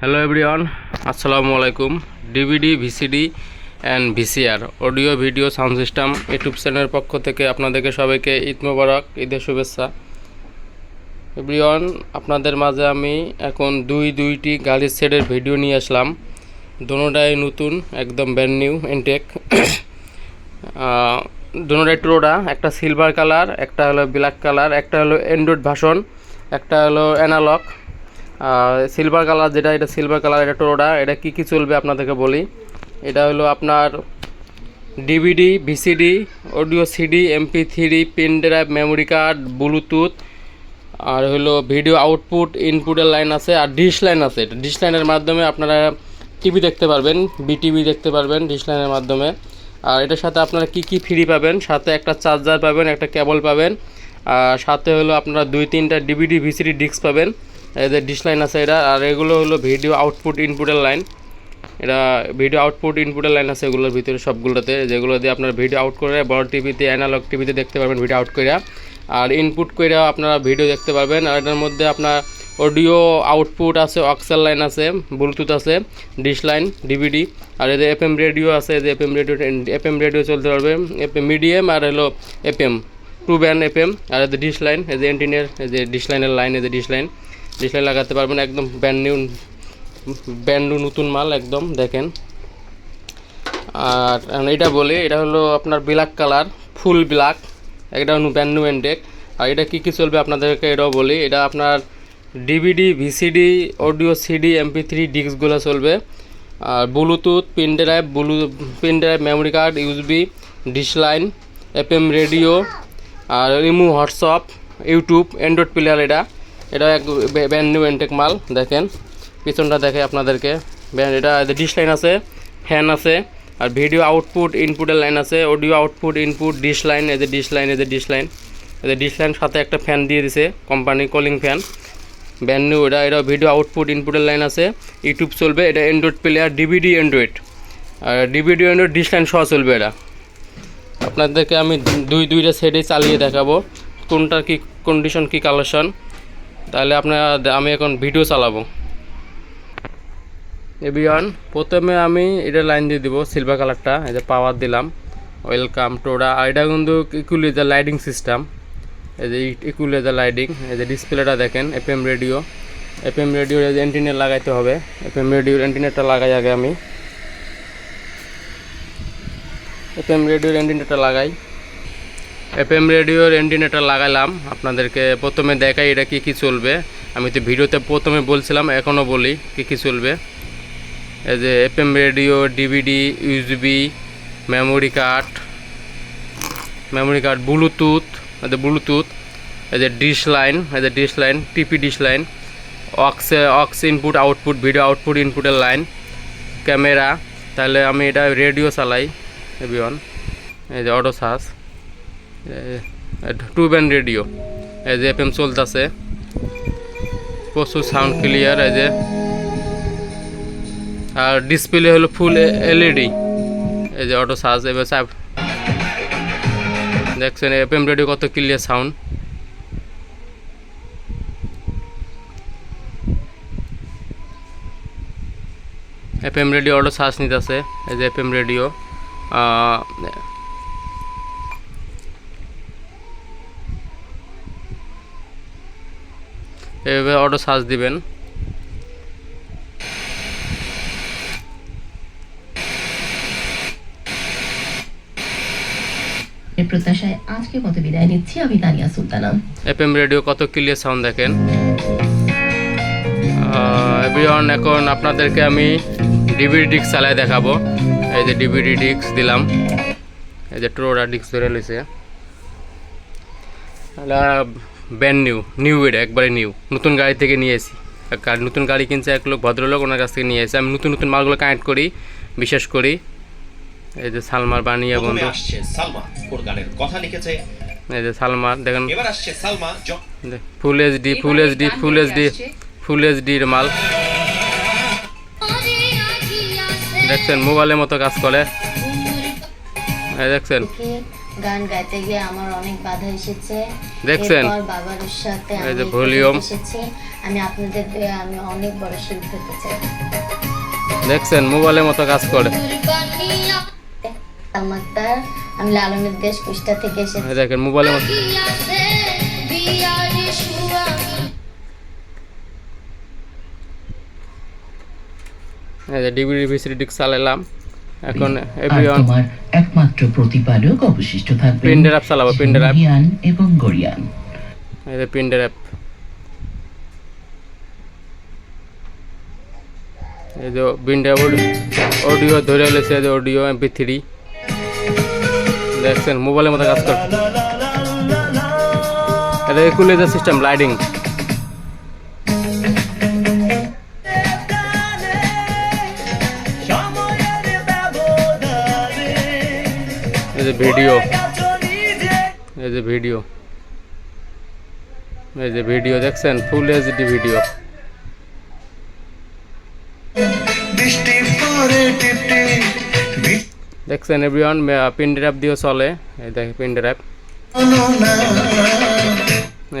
Hello everyone আসসালামু আলাইকুম DVD VCD and VCR audio video sound system YouTube চ্যানেলের পক্ষ থেকে আপনাদেরকে সবাইকে ঈদ মোবারক, ঈদের শুভেচ্ছা। এভরিওয়ান আপনাদের মাঝে আমি এখন দুই দুইটি গাড়ির সেটের ভিডিও নিয়ে আসলাম। দোনোটাই নতুন, একদম ব্যান্ড নিউ এনটেক দোনোটাই টোরা একটা সিলভার কালার একটা হলো ব্ল্যাক কালার একটা হলো অ্যান্ড্রয়েড ভাষণ একটা হলো অ্যানালগ সিলভার কালার যেটা, এটা সিলভার কালার এটা টোরোটা এটা কি কি চলবে আপনাদেরকে বলি? এটা হলো আপনার DVD VCD audio CD MP three pen drive memory card Bluetooth আর হলো ভিডিও আউটপুট ইনপুটের লাইন আছে, আর ডিশ লাইন আছে। ডিশ লাইনের মাধ্যমে আপনারা টিভি দেখতে পারবেন বিটিভি দেখতে পারবেন ডিশ লাইনের মাধ্যমে। আর এটার সাথে আপনারা কি কি ফ্রি পাবেন? সাথে একটা চার্জার পাবেন, একটা কেবল পাবেন, আর সাথে হলো আপনারা দুই তিনটা ডিভিডি ভিসিডি ডিস্ক পাবেন। যে ডিশ লাইন আছে এটা, আর এগুলো হলো ভিডিও আউটপুট ইনপুটের লাইন এটা ভিডিও আউটপুট ইনপুটের লাইন আছে এগুলোর ভিতরে সবগুলোতে, যেগুলো দিয়ে আপনারা ভিডিও আউট করে বড় টিভিতে অ্যানালগ টিভিতে দেখতে পারবেন ভিডিও আউট করে আর ইনপুট করে আপনারা ভিডিও দেখতে পারবেন, আর এটার মধ্যে আপনার অডিও আউটপুট আছে অক্সেল লাইন আছে ব্লুটুথ আছে ডিশ লাইন ডিভিডি আর এদের এফএম রেডিও আছে যে এফএম রেডিও এফএম রেডিও চলতে পারবে এফএম মিডিয়াম আর হলো এফএম টু ব্যান্ড এফএম আর এদের ডিশ লাইন যে এন্টিনের যে ডিশ লাইনের লাইন যে ডিশ লাইন লাইন লাগাতে পারবেন একদম ব্যান্ড নিউ ব্যান্ড নতুন মাল একদম, দেখেন। আর এটা বলি, এটা হলো আপনার ব্ল্যাক কালার ফুল ব্ল্যাক হলো ব্যান্ড নিউ এন্ডেক আর এটা কী কী চলবে আপনাদেরকে এটাও বলি, এটা আপনার DVD VCD audio CD MP three ডিস্কগুলো চলবে। আর Bluetooth pen drive blue pen drive memory card USB dish line FM radio আর রিমু হোয়াটসঅ্যাপ ইউটিউব অ্যান্ড্রয়েড প্লেয়ার এটা। এটা এক ব্যান্ড নিউ এনটেক মাল, দেখেন। পিছনটা দেখে আপনাদেরকে। এটা ডিশ লাইন আছে ফ্যান আছে, আর ভিডিও আউটপুট ইনপুটের লাইন আছে audio output input dish line এদের ডিশ লাইন এদের ডিশ লাইন এদের ডিশ লাইন সাথে একটা ফ্যান দিয়ে দিছে company calling fan brand new এটা এটা ভিডিও আউটপুট ইনপুটের লাইন আছে। ইউটিউব চলবে, এটা অ্যান্ড্রয়েড প্লেয়ার ডিভিডি অ্যান্ড্রয়েড আর ডিভিডি অ্যান্ড্রয়েড ডিশ লাইন সহ চলবে এটা। আপনাদেরকে আমি দুই, দুইটা সেটে চালিয়ে দেখাবো। কোনটার কি কন্ডিশন কি কালেকশন তাহলে আপনার আমি এখন ভিডিও চালাবো। এবিয়ন প্রথমে আমি এটা লাইন দিয়ে দিব সিলভার কালারটা এই যে পাওয়ার দিলাম ওয়েলকাম টোরা আর এটা কিন্তু ইকুইলাইজার লাইটিং সিস্টেম এই যে ইকুইলাইজার লাইটিং এই যে ডিসপ্লেটা দেখেন এফএম রেডিও এফএম রেডিওর এই যে অ্যান্টিনেট লাগাইতে হবে এফএম রেডিওর অ্যান্টিনেটটা লাগাই আগে আমি। এফএম রেডিওর অ্যান্টিনেটটা লাগাই। এফএম রেডিওর অ্যান্টিনেটটা লাগালাম। আপনাদেরকে প্রথমে দেখাই এটা কী কী চলবে। আমি তো ভিডিওতে প্রথমে বলছিলাম, এখনও বলি কী কী চলবে। এই যে FM radio DVD USB memory card memory card Bluetooth এই যে ব্লুটুথ এই যে ডিশ লাইন এই যে dish line TP dish line aux aux input output video output ইনপুটের লাইন ক্যামেরা তাহলে আমি এটা রেডিও চালাই এভিওন এই যে অটো সাস টু ব্যান্ড রেডিও। এই যে এফ এম চলতেছে। প্রচুর সাউন্ড ক্লিয়ার এই যে। আর ডিসপ্লে হলো ফুল এলইডি এই যে অটো সার্চ এবার দেখছেন এফ এম রেডিও কত clear sound F M radio auto search নিতেছে। এই যে এফ এম রেডিও এভাবে অটো সার্চ দিবেন। প্রত্যাশায় আজকের মতো বিদায় নিচ্ছি আমি তানিয়া সুলতানা। এফএম রেডিও কত ক্লিয়ার সাউন্ড দেখেন। এভরিওয়ান এখন আপনাদেরকে আমি ডিভিডি ডিস্ক চালাই দেখাবো। এই যে ডিভিডি ডিস্ক দিলাম। এই যে ট্রোরা ডিস্ক ধরে লইছে ব্যান্ড নিউ নিউ এটা একবারে নিউ নতুন গাড়ি থেকে নিয়ে এসি এক গাড়ি- নতুন গাড়ি কিনছে এক লোক ভদ্রলোক ওনার কাছ থেকে নিয়ে এসে আমি নতুন নতুন মালগুলো কানেক্ট করি বিশেষ করি। এই যে সালমার বানিয়ে বন্ধু। আসছে সালমা ওর গানের কথা লিখেছে। এই যে সালমার দেখেন। এবার আসছে Salma full HD full HD full HD full এইচডির মাল। দেখছেন মোবাইলের মতো কাজ করে। এই দেখছেন। গান গাইতে গিয়ে আমার অনেক বাধা এসেছে। দেখছেন? বাবার সাথে এই যে volume। এসেছি। আমি আপনাদের আমি অনেক বড় শিল্পী হতে চাই। দেখছেন মোবাইলের মতো কাজ করে। সালমাক্তার আমি লালনের দেশ কুষ্টা থেকে এসেছি। দেখেন মোবাইলের মতো। এই যে ডিভিডি ভিসিডি চালালাম এখন এভরিওয়ান তোমার একমাত্র প্রতিপালক অবশিষ্ট থাকবে Pin drive চালাবো, pin drive। এবং গরিয়ান। এই যে প্রিন্টার অ্যাপ এই যে প্রিন্টার অডিও ধরে লেছে এই যে অডিও এমপি থ্রি দেখছেন মোবাইলের মতো কাজ করে এটা ইকুলাইজার সিস্টেম লাইটিং যে ভিডিও, এই যে ভিডিও, এই যে ভিডিও দেখছেন ফুল এইচডি ভিডিও দেখছেন এভরিওয়ান পিন ড্রাইভ দিয়েও চলে, এই দেখে পিন ড্রাইভ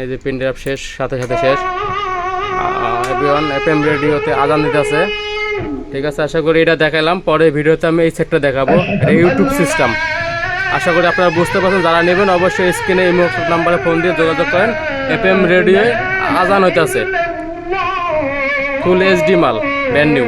এই যে পিন ড্রাইভ শেষ, সাথে সাথে শেষ। এভরিওয়ান এফএম রেডিওতে আজান দিতেছে ঠিক আছে, আশা করি এটা দেখালাম পরে ভিডিওতে আমি এই সেটটা দেখাবো। এটা ইউটিউব সিস্টেম আশা করি আপনারা বুঝতে পারছেন, যারা নেবেন অবশ্যই স্ক্রিনে এই নাম্বারে ফোন দিয়ে যোগাযোগ করেন। এফএম রেডিও আজান হইতেছে। ফুল এইচডি মাল ব্যান্ড নিউ